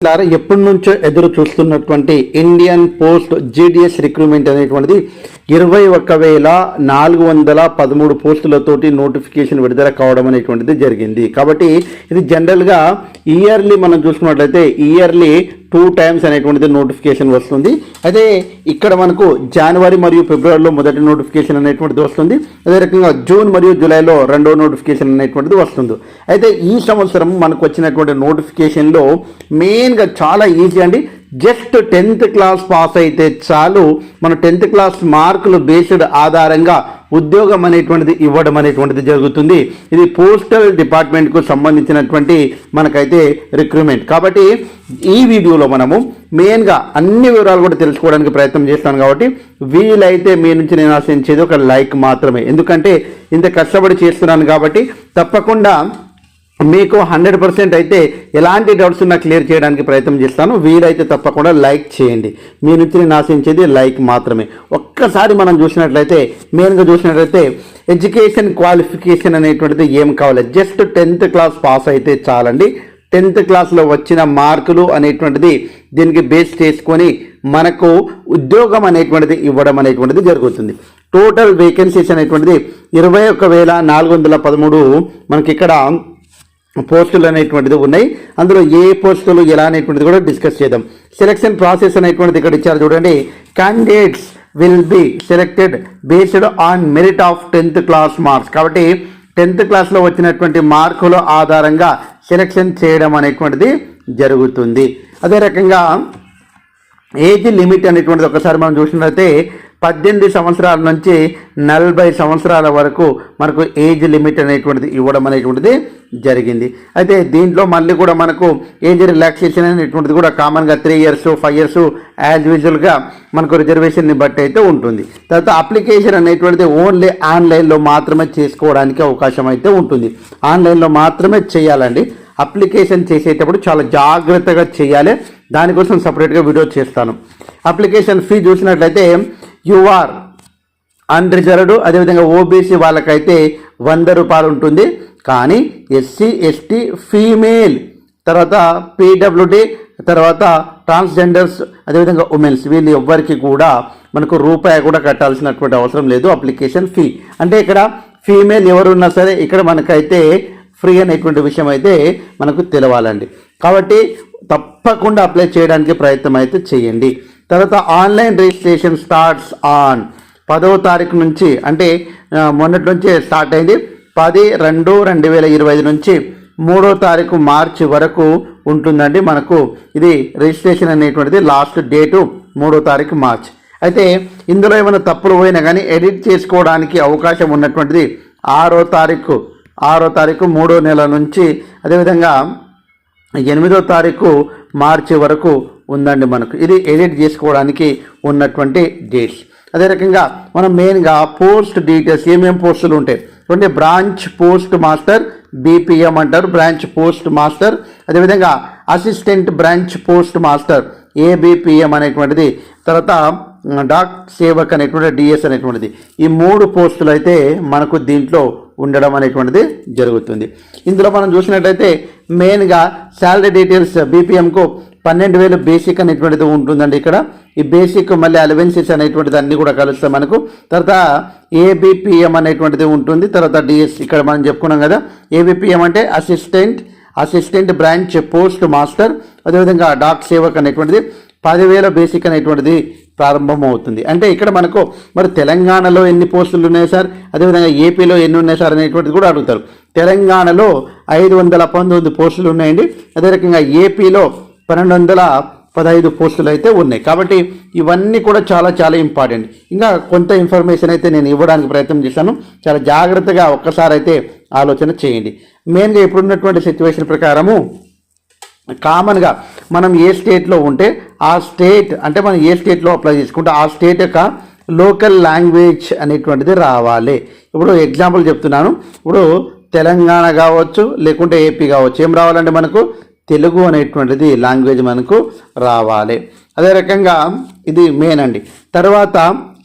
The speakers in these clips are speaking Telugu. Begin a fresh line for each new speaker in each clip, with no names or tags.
మిత్రులారా, ఎప్పటి నుంచో ఎదురు చూస్తున్నటువంటి ఇండియన్ పోస్ట్ జీడిఎస్ రిక్రూట్మెంట్ అనేటువంటిది ఇరవై ఒక్క వేల నాలుగు వందల పదమూడు పోస్టులతోటి నోటిఫికేషన్ విడుదల కావడం అనేటువంటిది జరిగింది. కాబట్టి ఇది జనరల్గా ఇయర్లీ మనం చూసుకున్నట్లయితే ఇయర్లీ టూ టైమ్స్ అనేటువంటిది నోటిఫికేషన్ వస్తుంది. అయితే ఇక్కడ మనకు జనవరి మరియు ఫిబ్రవరిలో మొదటి నోటిఫికేషన్ అనేటువంటిది వస్తుంది. అదే రకంగా జూన్ మరియు జూలైలో రెండో నోటిఫికేషన్ అనేటువంటిది వస్తుంది. అయితే ఈ సంవత్సరం మనకు వచ్చినటువంటి నోటిఫికేషన్లో మెయిన్గా చాలా ఈజీ అండి. జస్ట్ టెన్త్ క్లాస్ పాస్ అయితే చాలు. మన టెన్త్ క్లాస్ మార్కులు బేస్డ్ ఆధారంగా ఉద్యోగం అనేటువంటిది ఇవ్వడం అనేటువంటిది జరుగుతుంది. ఇది పోస్టల్ డిపార్ట్మెంట్కు సంబంధించినటువంటి మనకైతే రిక్రూట్మెంట్. కాబట్టి ఈ వీడియోలో మనము మెయిన్గా అన్ని వివరాలు కూడా తెలుసుకోవడానికి ప్రయత్నం చేస్తాను కాబట్టి వీలైతే మీ నుంచి నేను ఆశించేది ఒక లైక్ మాత్రమే. ఎందుకంటే ఇంత కష్టపడి చేస్తున్నాను కాబట్టి తప్పకుండా మీకు హండ్రెడ్ పర్సెంట్ అయితే ఎలాంటి డౌట్స్ ఉన్నా క్లియర్ చేయడానికి ప్రయత్నం చేస్తాను. వీలైతే తప్పకుండా లైక్ చేయండి. మీ నుంచి నేను ఆశించేది లైక్ మాత్రమే. ఒక్కసారి మనం చూసినట్లయితే మెయిన్గా చూసినట్లయితే ఎడ్యుకేషన్ క్వాలిఫికేషన్ అనేటువంటిది ఏం కావాలి? జస్ట్ టెన్త్ క్లాస్ పాస్ అయితే చాలండి. టెన్త్ క్లాస్లో వచ్చిన మార్కులు అనేటువంటిది దీనికి బేస్ చేసుకొని మనకు ఉద్యోగం అనేటువంటిది ఇవ్వడం అనేటువంటిది జరుగుతుంది. టోటల్ వేకెన్సీస్ అనేటువంటిది ఇరవై ఒక్క వేల నాలుగు వందల పదమూడు. మనకి ఇక్కడ పోస్టులు అనేటువంటిది ఉన్నాయి. అందులో ఏ పోస్టులు ఎలా అనేటువంటిది కూడా డిస్కస్ చేద్దాం. సెలక్షన్ ప్రాసెస్ అనేటువంటిది ఇక్కడ ఇచ్చారు చూడండి. Candidates will be selected based on merit of tenth class marks కాబట్టి టెన్త్ క్లాస్లో వచ్చినటువంటి మార్కుల ఆధారంగా సెలెక్షన్ చేయడం అనేటువంటిది జరుగుతుంది. అదే రకంగా ఏజ్ లిమిట్ అనేటువంటిది ఒకసారి మనం చూసినట్లయితే పద్దెనిమిది సంవత్సరాల నుంచి నలభై సంవత్సరాల వరకు మనకు ఏజ్ లిమిట్ అనేటువంటిది ఇవ్వడం అనేటువంటిది జరిగింది. అయితే దీంట్లో మళ్ళీ కూడా మనకు ఏజ్ రిలాక్సేషన్ అనేటువంటిది కూడా కామన్గా three years five years as యూజువల్గా మనకు రిజర్వేషన్ని బట్టి అయితే ఉంటుంది. తర్వాత అప్లికేషన్ అనేటువంటిది ఓన్లీ ఆన్లైన్లో మాత్రమే చేసుకోవడానికి అవకాశం అయితే ఉంటుంది. ఆన్లైన్లో మాత్రమే చేయాలండి. అప్లికేషన్ చేసేటప్పుడు చాలా జాగ్రత్తగా చేయాలి. దానికోసం సపరేట్గా వీడియో చేస్తాను. అప్లికేషన్ ఫీ చూసినట్లయితే యుఆర్ అన్రిజర్వ్డ్ అదేవిధంగా ఓబీసీ వాళ్ళకైతే వంద రూపాయలు ఉంటుంది. కానీ ఎస్సీ ఎస్టీ ఫీమేల్ తర్వాత పీడబ్ల్యూడి తర్వాత ట్రాన్స్జెండర్స్ అదేవిధంగా ఉమెన్స్ వీళ్ళు ఎవ్వరికి కూడా మనకు రూపాయి కూడా కట్టాల్సినటువంటి అవసరం లేదు అప్లికేషన్ ఫీ అంటే ఇక్కడ ఫీమేల్ ఎవరున్నా సరే ఇక్కడ మనకైతే ఫ్రీ అనేటువంటి విషయం అయితే మనకు తెలవాలండి. కాబట్టి తప్పకుండా అప్లై చేయడానికి ప్రయత్నం అయితే చేయండి. తర్వాత ఆన్లైన్ రిజిస్ట్రేషన్ స్టార్ట్స్ ఆన్. పదవ తారీఖు నుంచి అంటే మొన్నటి నుంచే స్టార్ట్ అయింది. పది రెండు రెండు వేల ఇరవై ఐదు నుంచి మూడో తారీఖు మార్చి వరకు ఉంటుందండి మనకు. ఇది రిజిస్ట్రేషన్ అనేటువంటిది లాస్ట్ డేటు మూడో తారీఖు మార్చ్. అయితే ఇందులో ఏమైనా తప్పులు పోయినా కానీ ఎడిట్ చేసుకోవడానికి అవకాశం ఉన్నటువంటిది ఆరో తారీఖు. ఆరో తారీఖు మూడో నెల నుంచి అదేవిధంగా ఎనిమిదో తారీఖు మార్చి వరకు ఉందండి మనకు. ఇది ఎడిట్ చేసుకోవడానికి ఉన్నటువంటి డేట్స్. అదే రకంగా మనం మెయిన్గా పోస్ట్ డీటెయిల్స్ ఏమేమి పోస్టులు ఉంటాయి? అంటే బ్రాంచ్ పోస్ట్ మాస్టర్ బీపీఎం అంటారు బ్రాంచ్ పోస్ట్ మాస్టర్. అదేవిధంగా assistant branch post master ABPM అనేటువంటిది. తర్వాత డాక్ సేవక్ అనేటువంటి డిఎస్ అనేటువంటిది. ఈ మూడు పోస్టులు అయితే మనకు దీంట్లో ఉండడం అనేటువంటిది జరుగుతుంది. ఇందులో మనం చూసినట్టయితే మెయిన్గా శాలరీ డీటెయిల్స్ బీపీఎంకు పన్నెండు వేలు బేసిక్ అనేటువంటిది ఉంటుందండి ఇక్కడ. ఈ బేసిక్ మళ్ళీ అలవెన్సెస్ అనేటువంటిది అన్నీ కూడా కలుస్తాయి మనకు. తర్వాత ఏబిపిఎం అనేటువంటిది ఉంటుంది. తర్వాత డిఎస్ ఇక్కడ మనం చెప్పుకున్నాం కదా. ఏబిపిఎం అంటే assistant assistant branch post master అదేవిధంగా డాక్ సేవక్ అనేటువంటిది. పదివేల బేసిక్ అనేటువంటిది ప్రారంభమవుతుంది. అంటే ఇక్కడ మనకు మరి తెలంగాణలో ఎన్ని పోస్టులు ఉన్నాయి సార్? అదేవిధంగా ఏపీలో ఎన్ని ఉన్నాయి సార్ అనేటువంటిది కూడా అడుగుతారు. తెలంగాణలో ఐదు వందల పంతొమ్మిది పోస్టులు ఉన్నాయండి. అదే రకంగా ఏపీలో పన్నెండు వందల పదహైదు పోస్టులు అయితే ఉన్నాయి. కాబట్టి ఇవన్నీ కూడా చాలా చాలా ఇంపార్టెంట్. ఇంకా కొంత ఇన్ఫర్మేషన్ అయితే నేను ఇవ్వడానికి ప్రయత్నం చేశాను. చాలా జాగ్రత్తగా ఒక్కసారి అయితే ఆలోచన చేయండి. మెయిన్గా ఇప్పుడున్నటువంటి సిచ్యువేషన్ ప్రకారము కామన్గా మనం ఏ స్టేట్లో ఉంటే ఆ స్టేట్ అంటే మనం ఏ స్టేట్లో అప్లై చేసుకుంటే ఆ స్టేట్ యొక్క లోకల్ లాంగ్వేజ్ అనేటువంటిది రావాలి. ఇప్పుడు ఎగ్జాంపుల్ చెప్తున్నాను. ఇప్పుడు తెలంగాణ కావచ్చు లేకుంటే ఏపీ కావచ్చు. ఏం రావాలంటే మనకు తెలుగు అనేటువంటిది లాంగ్వేజ్ మనకు రావాలి. అదే రకంగా ఇది మెయిన్ అండి. తర్వాత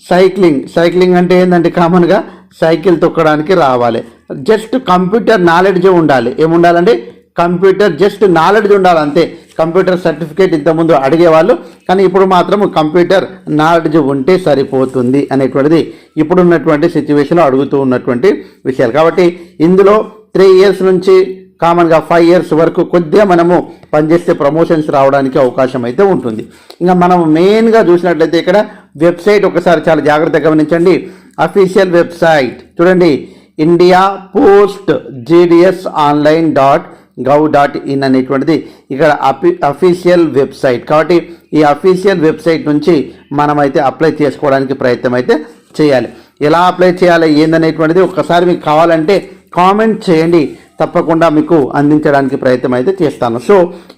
సైక్లింగ్ సైక్లింగ్ అంటే ఏంటంటే కామన్గా సైకిల్ తొక్కడానికి రావాలి. జస్ట్ కంప్యూటర్ నాలెడ్జ్ ఉండాలి. ఏముండాలండి? కంప్యూటర్ జస్ట్ నాలెడ్జ్ ఉండాలి అంతే. కంప్యూటర్ సర్టిఫికేట్ ఇంతకుముందు అడిగేవాళ్ళు కానీ ఇప్పుడు మాత్రం కంప్యూటర్ నాలెడ్జ్ ఉంటే సరిపోతుంది అనేటువంటిది ఇప్పుడున్నటువంటి సిచ్యువేషన్లో అడుగుతూ ఉన్నటువంటి విషయాలు. కాబట్టి ఇందులో త్రీ ఇయర్స్ నుంచి కామన్గా ఫైవ్ ఇయర్స్ వరకు కొద్దిగా మనము పనిచేస్తే ప్రమోషన్స్ రావడానికి అవకాశం అయితే ఉంటుంది. ఇంకా మనం మెయిన్గా చూసినట్లయితే ఇక్కడ వెబ్సైట్ ఒకసారి చాలా జాగ్రత్తగా గమనించండి. అఫీషియల్ వెబ్సైట్ చూడండి. India post GDS online dot gov dot in అనేటువంటిది ఇక్కడ అఫీ అఫీషియల్ వెబ్సైట్ కాబట్టి ఈ అఫీషియల్ వెబ్సైట్ నుంచి మనమైతే అప్లై చేసుకోవడానికి ప్రయత్నం అయితే చేయాలి. ఎలా అప్లై చేయాలి ఏందనేటువంటిది ఒక్కసారి మీకు కావాలంటే కామెంట్ చేయండి. తప్పకుండా మీకు అందించడానికి ప్రయత్నం అయితే చేస్తాను. సో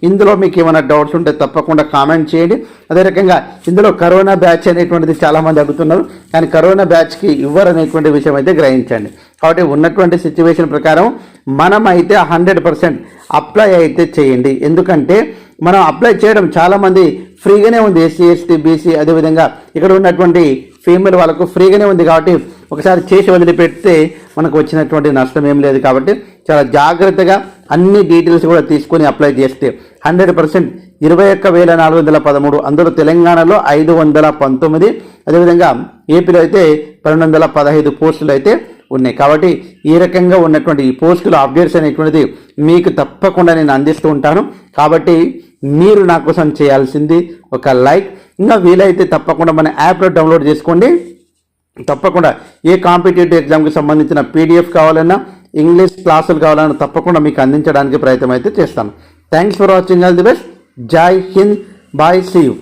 ఇందులో మీకు ఏమైనా డౌట్స్ ఉంటే తప్పకుండా కామెంట్ చేయండి. అదే రకంగా ఇందులో కరోనా బ్యాచ్ అనేటువంటిది చాలామంది అడుగుతున్నారు. కానీ కరోనా బ్యాచ్కి ఇవ్వరు అనేటువంటి విషయం అయితే గ్రహించండి. కాబట్టి ఉన్నటువంటి సిచ్యువేషన్ ప్రకారం మనం అయితే హండ్రెడ్ పర్సెంట్ అప్లై అయితే చేయండి. ఎందుకంటే మనం అప్లై చేయడం చాలామంది ఫ్రీగానే ఉంది. ఎస్సీ ఎస్టీ బీసీ అదేవిధంగా ఇక్కడ ఉన్నటువంటి ఫీమేల్ వాళ్ళకు ఫ్రీగానే ఉంది కాబట్టి ఒకసారి చేసి వదిలిపెడితే మనకు వచ్చినటువంటి నష్టం ఏం లేదు కాబట్టి చాలా జాగ్రత్తగా అన్ని డీటెయిల్స్ కూడా తీసుకొని అప్లై చేస్తే హండ్రెడ్ పర్సెంట్ ఇరవై ఒక్క వేల నాలుగు వందల పదమూడు అందులో తెలంగాణలో ఐదు వందల పంతొమ్మిది అదేవిధంగా ఏపీలో అయితే పన్నెండు వందల పదహైదు పోస్టులు అయితే ఉన్నాయి. కాబట్టి ఈ రకంగా ఉన్నటువంటి ఈ పోస్టుల అప్డేట్స్ అనేటువంటిది మీకు తప్పకుండా నేను అందిస్తూ ఉంటాను. కాబట్టి మీరు నా కోసం చేయాల్సింది ఒక లైక్. ఇంకా వీలైతే తప్పకుండా మన యాప్లో డౌన్లోడ్ చేసుకోండి. తప్పకుండా ఏ కాంపిటేటివ్ ఎగ్జామ్కి సంబంధించిన పీడిఎఫ్ కావాలన్నా ఇంగ్లీష్ క్లాసులు కావాలన్నా తప్పకుండా మీకు అందించడానికి ప్రయత్నం అయితే చేస్తాను. Thanks for watching all the best Jai Hind bye see you